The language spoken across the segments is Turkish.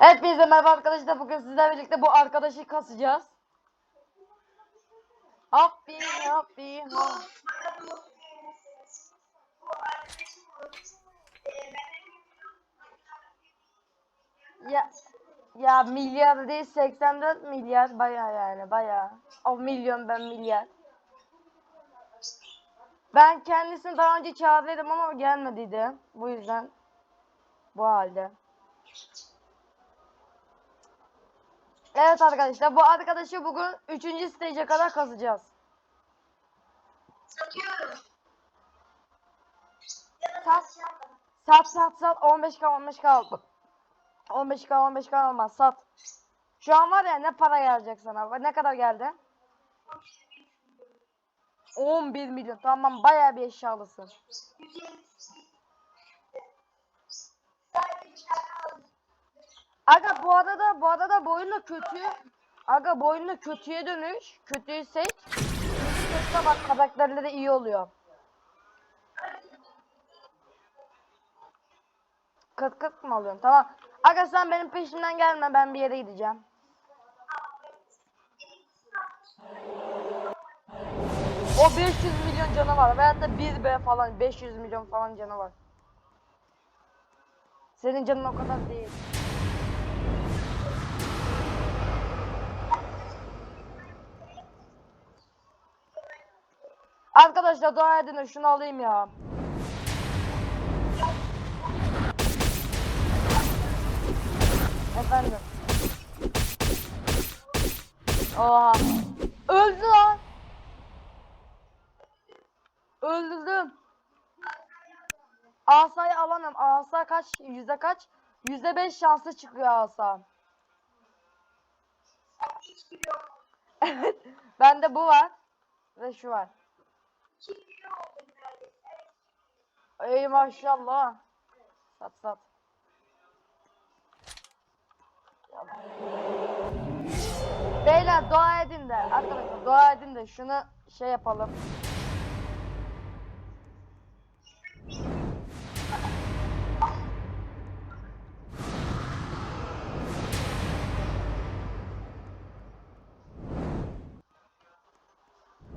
Hepinize merhaba arkadaşlar. Bugün sizlerle birlikte bu arkadaşı kasacağız. Happy happy ha. Ya ya milyar değil 84 milyar baya yani baya. O milyon ben milyar. Ben kendisini daha önce çağırdıydım ama gelmediydi. Bu yüzden bu halde. Evet arkadaşlar bu arkadaşı bugün 3. stage'e kadar kazacağız. Satıyorum. Sat. Sat sat sat 15k 15k aldım. 15k 15k olmaz sat. Şu an var ya ne para gelecek sana? Ne kadar geldi? 11 milyon. Tamam bayağı bir eşyalısın. 150. Sadece bir tane aldım. Aga bu arada bu arada bu oyunda kötü. Aga bu oyunda kötüye dönüş. Kötüyü seç. Kötüye bak karakterleri iyi oluyor. Kıt kıt mı alıyorsun? Tamam. Aga sen benim peşimden gelme ben bir yere gideceğim. O 500 milyon canı var. Veyahut da 1B falan 500 milyon falan canı var. Senin canın o kadar değil. Arkadaşlar dua edin şunu alayım ya. Efendim. Oha. Öldü lan. Öldürdüm. Asayı alamam. Asa kaç? Yüzde kaç? Yüzde beş şansı çıkıyor asa. Evet. Bende bu var. Ve şu var. Ey maşallah. Sat sat. Beyler dua edin de arkadaşlar dua edin de şunu şey yapalım.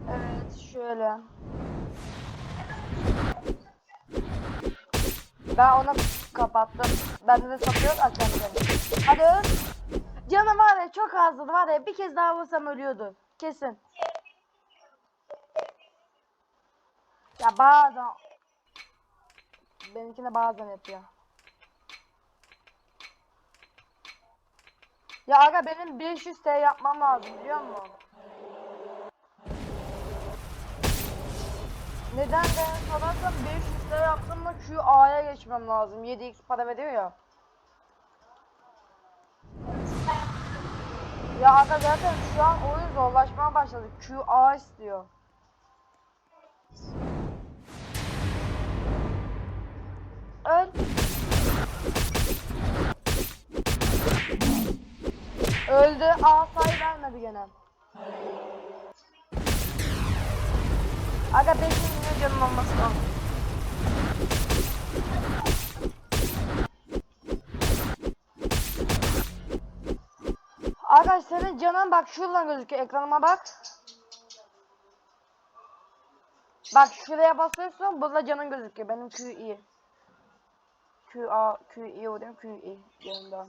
Evet şöyle. Ben onu kapattım. Bende de satıyor açamıyorum. Hadi öl. Canım var ya çok azdı var ya bir kez daha vursam ölüyordu. Kesin. Ya bazen benimkine bazen yapıyor. Ya aga benim 500 T yapmam lazım biliyor musun? Neden de sorarsan 500 T yaptım da Q A'ya geçmem lazım. 7x para veriyor ya. Ya aga zaten şu an oyun zorlaşmaya başladı. Q A istiyor. Öl. Öldü. Asayı vermedi gene. Aga 5 canım olması lazım. Senin canın bak şuradan gözüküyor ekranıma bak. Bak şuraya basıyorsun burada canın gözüküyor. Benim Q iyi. Q A Q iyi oluyor Q iyi yanında.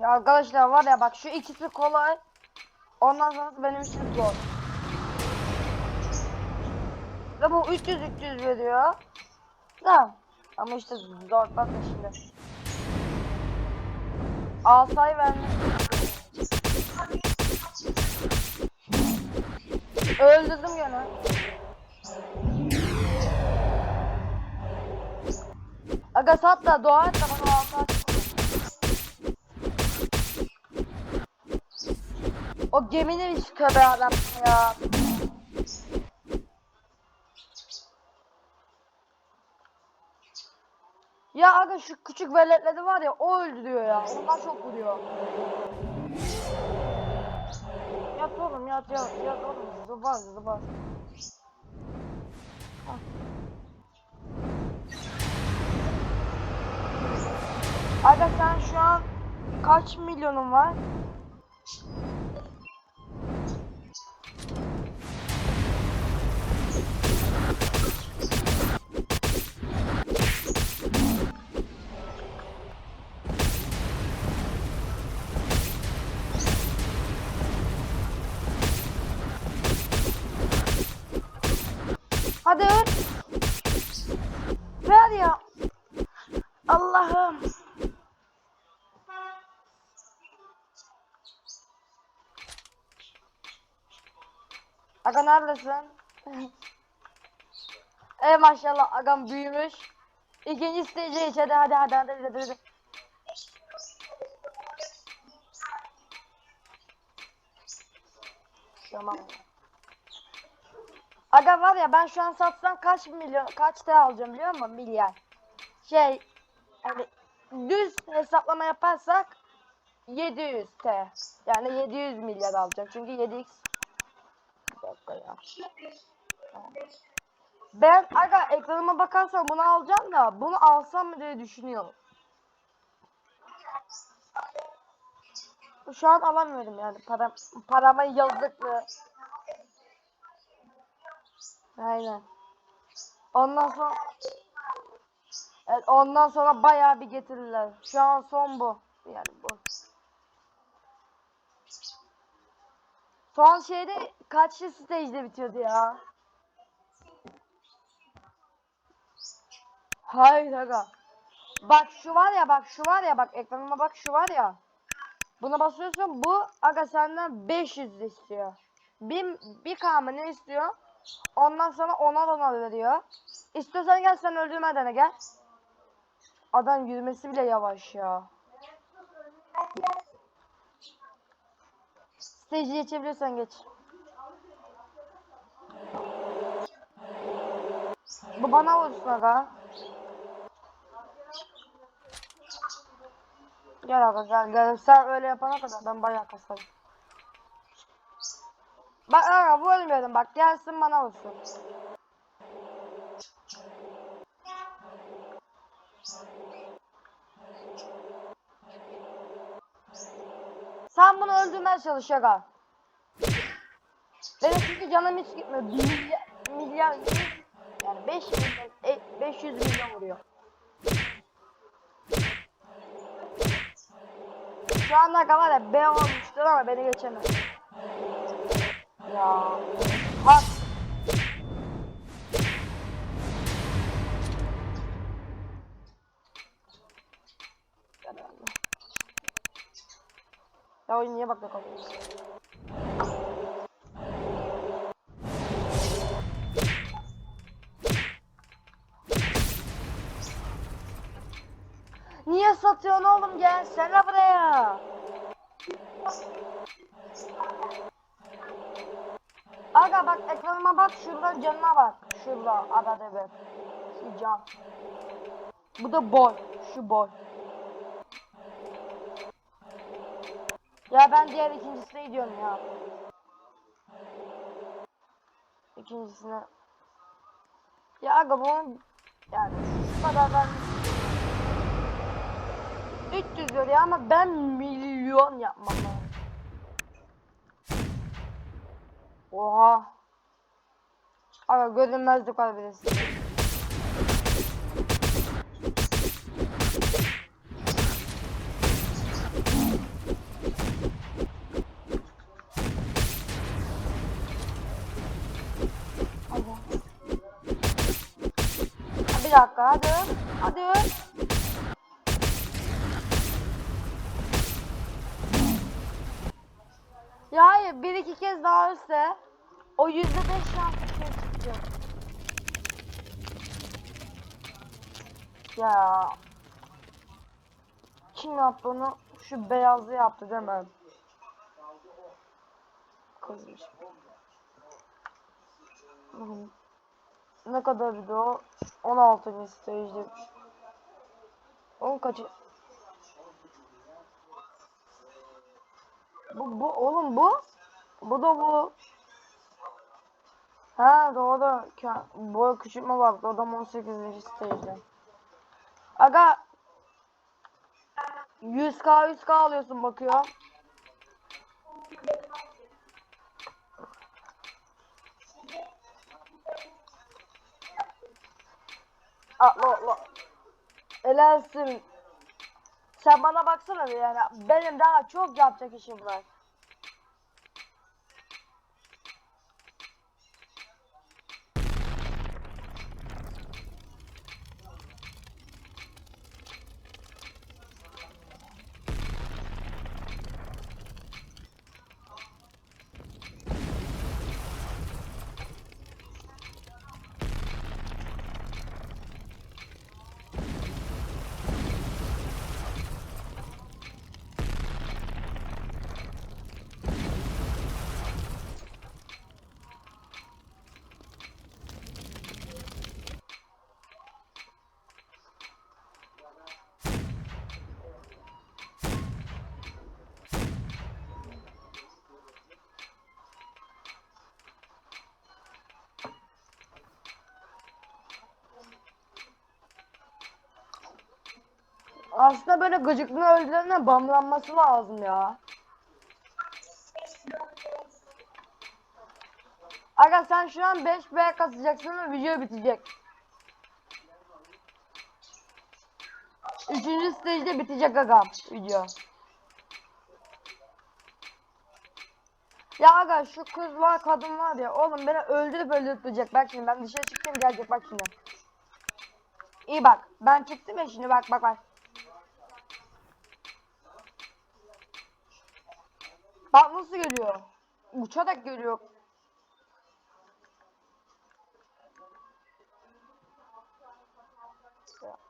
Ya arkadaşlar var ya bak şu ikisi kolay. Ondan sonrası benim için zor. Ve bu 300 300 veriyor. Da ama işte zor bakın şimdi. Asay vermek. Öldürdüm gene. Aga sat da dua et bana O geminin hiç tövbe adam ya. Ya aga şu küçük veletleri var ya o öldürüyor ya. Onlar çok vuruyor. Yap oğlum. yat yat yat oğlum zıbar zıbar. Aga sen şu an kaç milyonun var? Hadi. Ver ya. Allah'ım. Aga neredesin? Ey maşallah agam büyümüş. İkinci stage iç hadi hadi hadi hadi hadi hadi. Tamam. Aga var ya ben şu an satsam kaç milyon kaç T alacağım biliyor musun? Milyar. Şey hani düz hesaplama yaparsak 700 T. Yani 700 milyar alacağım. Çünkü 7x Bir dakika ya. Ben aga ekranıma bakarsam bunu alacağım da bunu alsam mı diye düşünüyorum. Şu an alamıyorum yani param parama yazık mı? Aynen. Ondan sonra evet, ondan sonra bayağı bir getirirler. Şu an son bu. Yani bu. Son şeyde kaçlı stage'de bitiyordu ya? Hayır. Bak şu var ya bak şu var ya bak ekranıma bak şu var ya. Buna basıyorsun bu aga senden 500 istiyor. Bir, bir kamı ne istiyor? Ondan sonra ona ona veriyor. İstiyorsan gel sen öldürmeden gel. Adam yürümesi bile yavaş ya. Stage'i geçebiliyorsan geç. Bu bana vursun aga. Gel aga gel gel. Sen öyle yapana kadar ben bayağı kasarım. Bak aga vurmuyorum bak gelsin bana vursun. Sen bunu öldürmeye çalış aga. Benim çünkü canım hiç gitmiyor. Milyar, milyar yani 5 milyon, e, 500 milyon vuruyor. Şu anda kadar ya B olmuştur ama beni geçemez. Ya. Bak. Ya oyun niye bakla kalıyor? Niye satıyorsun oğlum gelsene buraya. Aga bak ekranıma bak şurada canına bak. Şurada arada bir. Şu can. Bu da boy. Şu boy. Ya ben diğer ikincisine gidiyorum ya. İkincisine. Ya aga bunun yani şu kadar ben 300 lira ya ama ben milyon yapmam lazım. Oha. Aga görünmezlik var birisi. Ölse o yüzde beş şans şey çıkacak. Ya kim yaptı onu? Şu beyazlı yaptı değil mi? Kızmış. Hmm. Ne kadar bir de o? 16. stage'de. 10 kaçı? Bu, bu oğlum bu Bu da bu. Ha doğru. Bu küçültme var. Adam 18. stage'de. Aga 100k 100k alıyorsun bakıyor. Atla atla. Helalsin. Sen bana baksana bir yani. Benim daha çok yapacak işim var. Aslında böyle gıcıklığını öldürene bamlanması lazım ya. Aga sen şu an 5 B kasacaksın ve video bitecek. Üçüncü stage'de bitecek aga video. Ya aga şu kız var kadın var ya oğlum beni öldürüp öldürtecek bak şimdi ben dışarı çıktım gelecek bak şimdi. İyi bak ben çıktım ya şimdi bak bak bak. Bak nasıl geliyor. Uçarak geliyor.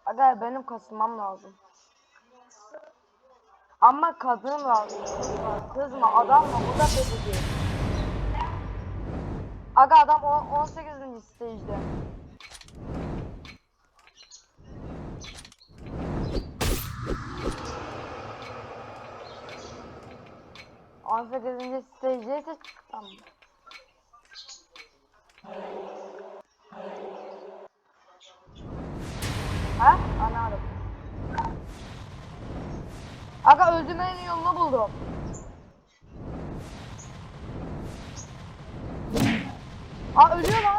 Aga benim kasılmam lazım. Ama kadın lazım. Kızma, adam mı? Bu da belli Aga adam on- 18. stage'de. On sekizinci stage'deyse tamam. Ha? Anladım. Aga öldürmenin yolunu buldum. Aa ölüyor lan.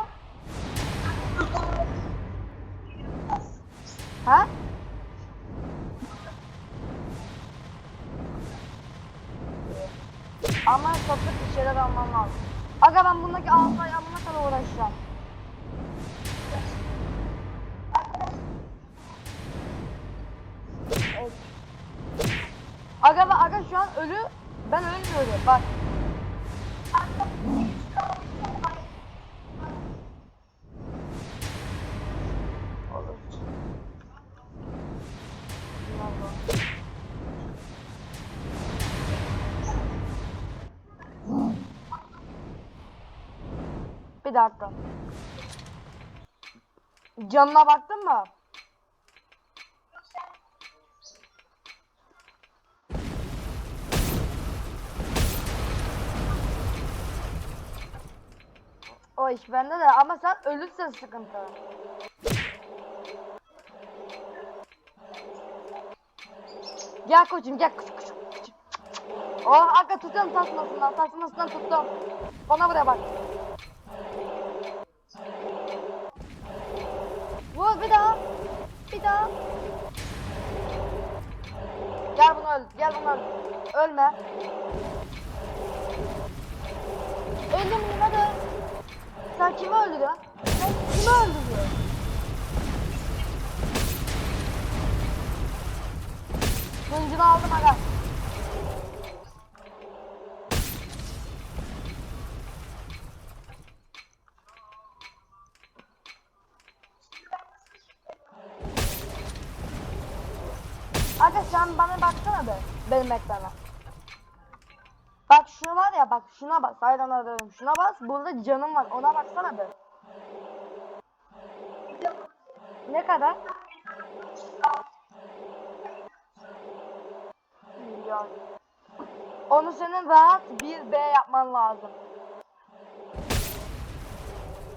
Ölü. Ben ölmüyorum bak. Bir dakika. Canına baktın mı? O iş bende de ama sen ölürsen sıkıntı. Gel koçum gel. Kıç, kıç, kıç. Oh aga tutuyorum tasmasından tasmasından tuttum. Bana buraya bak. Vur bir daha. Bir daha. Gel bunu öl. Gel bunu öl. Ölme. Öldüm mü hadi. Sen kimi öldürüyorsun? Sen kimi öldürüyorsun? Hıncını aldım aga. Aga sen bana baksana be. Benim ekrana. Bak şuna var ya bak şuna bas. Hayran arıyorum. Şuna bas. Burada canım var. Ona baksana be. Ne kadar? Milyon. Onu senin rahat bir B yapman lazım.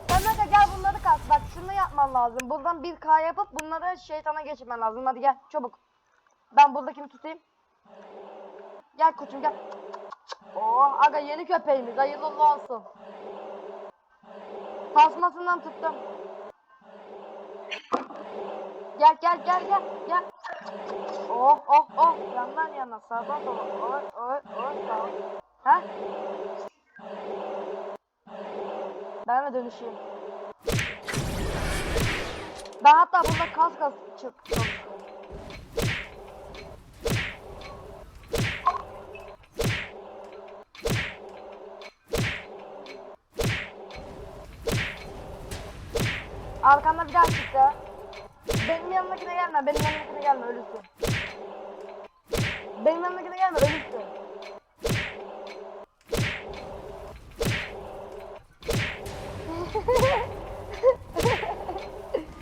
Sen de gel bunları kas. Bak şunu yapman lazım. Buradan bir K yapıp bunları şeytana geçirmen lazım. Hadi gel çabuk. Ben buradakini tutayım. Gel koçum gel. Oh aga yeni köpeğimiz hayırlı olsun. Tasmasından tuttum. Gel gel gel gel gel. Oh oh oh yandan yana sağdan sola. Oy oy oy sağ. Ha? Ben mi dönüşeyim? Ben hatta burada kas kas çık. Arkamda bir daha çıktı. Benim yanımdakine gelme, benim yanımdakine gelme, ölürsün. Benim yanımdakine gelme, ölürsün.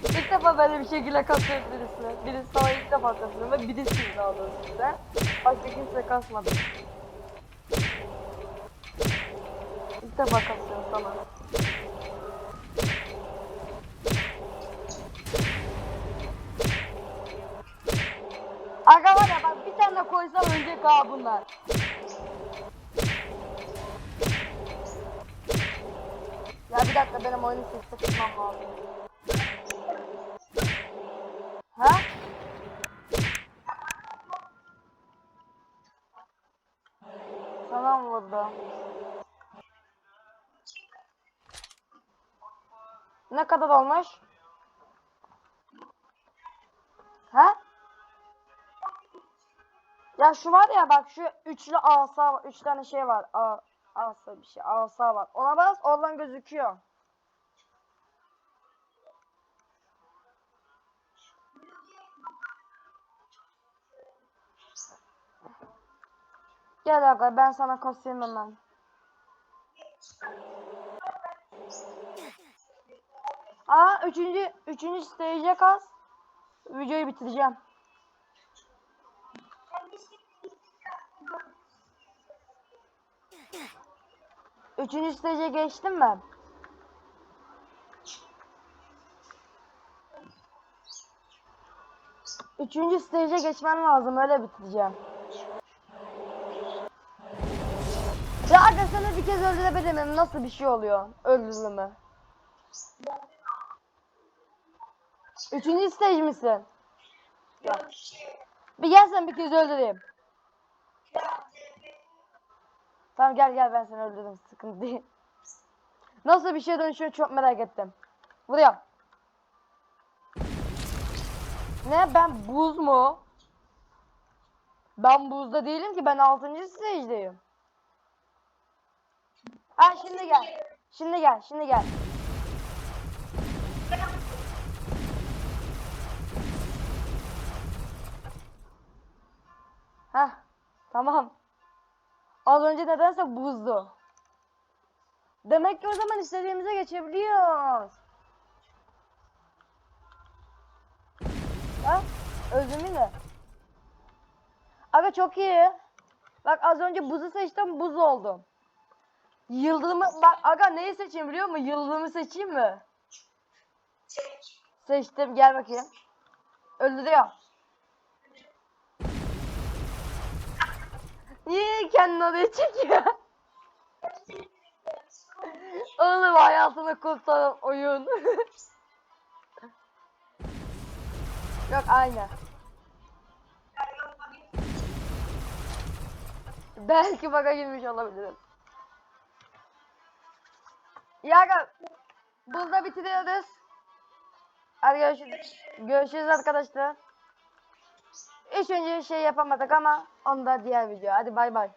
ilk defa böyle bir şekilde kasıyoruz birisine. Birisi sana ilk defa kasıyor ve birisi daha doğrusu size. Başka kimse kasmadı. İlk defa kasıyorum sana. Aga var ya bak bir tane koysam ölecek ha bunlar. Ya bir dakika benim oyunu sesle tutmam lazım. Ha? Sana mı vurdu? Ne kadar olmuş? Ha? Ya şu var ya bak şu üçlü asa var. Üç tane şey var. A, asa bir şey. Asa var. Ona bas oradan gözüküyor. Gel aga ben sana kasayım hemen. Aa üçüncü üçüncü stage'e kas. Videoyu bitireceğim. Üçüncü stage'e geçtim ben. Üçüncü stage'e geçmen lazım öyle bitireceğim. Ya aga bir kez öldürebilirim nasıl bir şey oluyor öldürülme. Üçüncü stage misin? Ya. Bir gel sen bir kez öldüreyim. Tamam gel gel ben seni öldürdüm sıkıntı değil. Nasıl bir şeye dönüşüyor çok merak ettim. Buraya. Ne ben buz mu? Ben buzda değilim ki ben 6. stage'deyim. Ha şimdi gel. Şimdi gel şimdi gel. Heh tamam. Az önce nedense buzdu. Demek ki o zaman istediğimize geçebiliyoruz. Ha? Özümü de. Aga çok iyi. Bak az önce buzu seçtim buz oldum. Yıldırımı bak aga neyi seçeyim biliyor musun? Yıldırımı seçeyim mi? Seç. Seçtim gel bakayım. Öldürüyor. Niye kendini oraya çekiyor? Oğlum hayatını kurtaran oyun. Yok aynı. Belki baka girmiş olabilirim. Ya burada bitiriyoruz. Hadi görüşürüz. Görüşürüz arkadaşlar. Üç önce şey yapamadık ama onda diğer video. Hadi bay bay.